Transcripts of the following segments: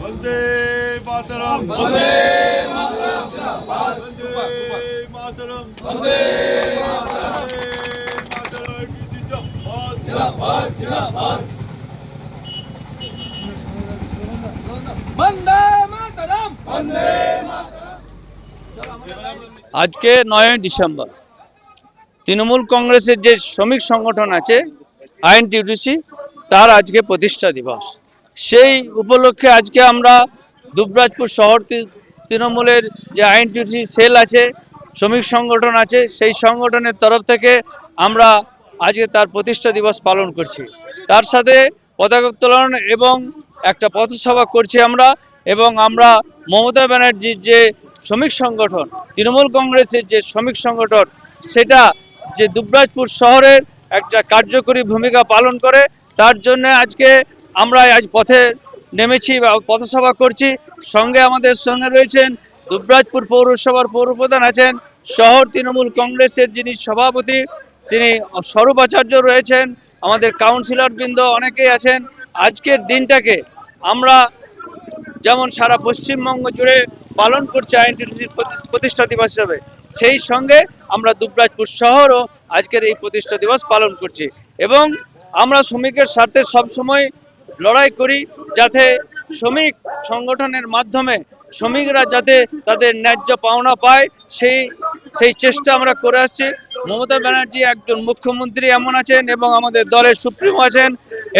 বন্দে মাতরম। বন্দে মাতরম। বন্দে মাতরম আজকে নয় ডিসেম্বর। তৃণমূল কংগ্রেসের যে শ্রমিক সংগঠন আছে আইএনটিউটিসি, তার আজকে প্রতিষ্ঠা দিবস। সেই উপলক্ষে আজকে আমরা দুবরাজপুর শহর তৃণমূলের যে আইএনটিউটিসি সেল আছে, শ্রমিক সংগঠন আছে, সেই সংগঠনের তরফ থেকে আমরা আজকে তার প্রতিষ্ঠা দিবস পালন করছি। তার সাথে পতাকা উত্তোলন এবং একটা পথসভা করছি আমরা এবং আমরা মমতা ব্যানার্জির যে শ্রমিক সংগঠন, তৃণমূল কংগ্রেসের যে শ্রমিক সংগঠন, সেটা যে দুবরাজপুর শহরের একটা কার্যকরী ভূমিকা পালন করে। তার জন্য আজকে আমরা আজ পথে নেমেছি বা পথসভা করছি। সঙ্গে আমাদের সঙ্গে রয়েছেন দুবরাজপুর পৌরসভার পৌরপ্রধান আছেন শহর তৃণমূল কংগ্রেসের যিনি সভাপতি, তিনি স্বরূপ আচার্য রয়েছেন, আমাদের কাউন্সিলর বৃন্দ অনেকেই আছেন। আজকের দিনটাকে আমরা যেমন সারা পশ্চিমবঙ্গ জুড়ে পালন করছে আইএনটিটিসির প্রতিষ্ঠা দিবস হিসাবে, সেই সঙ্গে আমরা দুবরাজপুর শহরও আজকের এই প্রতিষ্ঠা দিবস পালন করছি। এবং আমরা শ্রমিকের স্বার্থে সবসময় লড়াই করি যাতে শ্রমিক সংগঠনের মাধ্যমে শ্রমিকরা যাতে তাদের ন্যায্য পাওনা পায়, সেই সেই চেষ্টা আমরা করে আসছি। মমতা ব্যানার্জি একজন মুখ্যমন্ত্রী এমন আছেন এবং আমাদের দলের সুপ্রিমো আছেন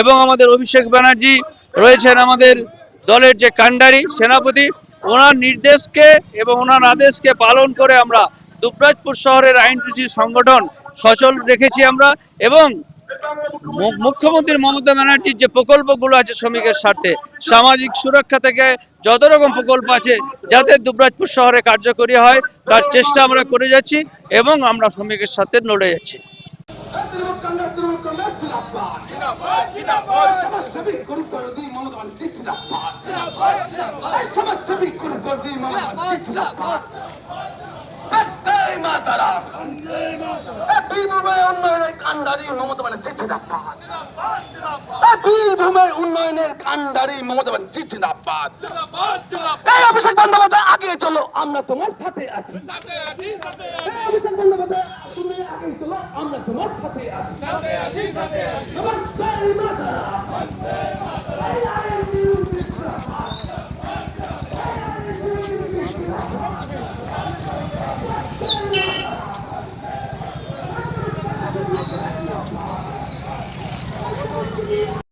এবং আমাদের অভিষেক ব্যানার্জি রয়েছেন আমাদের দলের যে কাণ্ডারি সেনাপতি। ওনার নির্দেশকে এবং ওনার আদেশকে পালন করে আমরা দুবরাজপুর শহরের আইনটিসি সংগঠন সচল রেখেছি আমরা এবং মুখ্যমন্ত্রী মমতা ব্যানার্জির যে প্রকল্পগুলো আছে শ্রমিকের স্বার্থে, সামাজিক সুরক্ষা থেকে যত রকম প্রকল্প আছে যাতে দুবরাজপুর শহরে কার্যকরী হয়, তার চেষ্টা আমরা করে যাচ্ছি এবং আমরা শ্রমিকের সাথে লড়ে যাচ্ছি। বীরভূমের উন্নয়নের কান্ডারি মমতা ব্যানার্জি জিন্দাবাদ। এই অভিষেক বন্দ্যোপাধ্যায় আগে চলো আমরা তোমার সাথে আছি। অভিষেক বন্দ্যোপাধ্যায় তুমি আগে চলো আমরা তোমার সাথে আছি। নমস্কার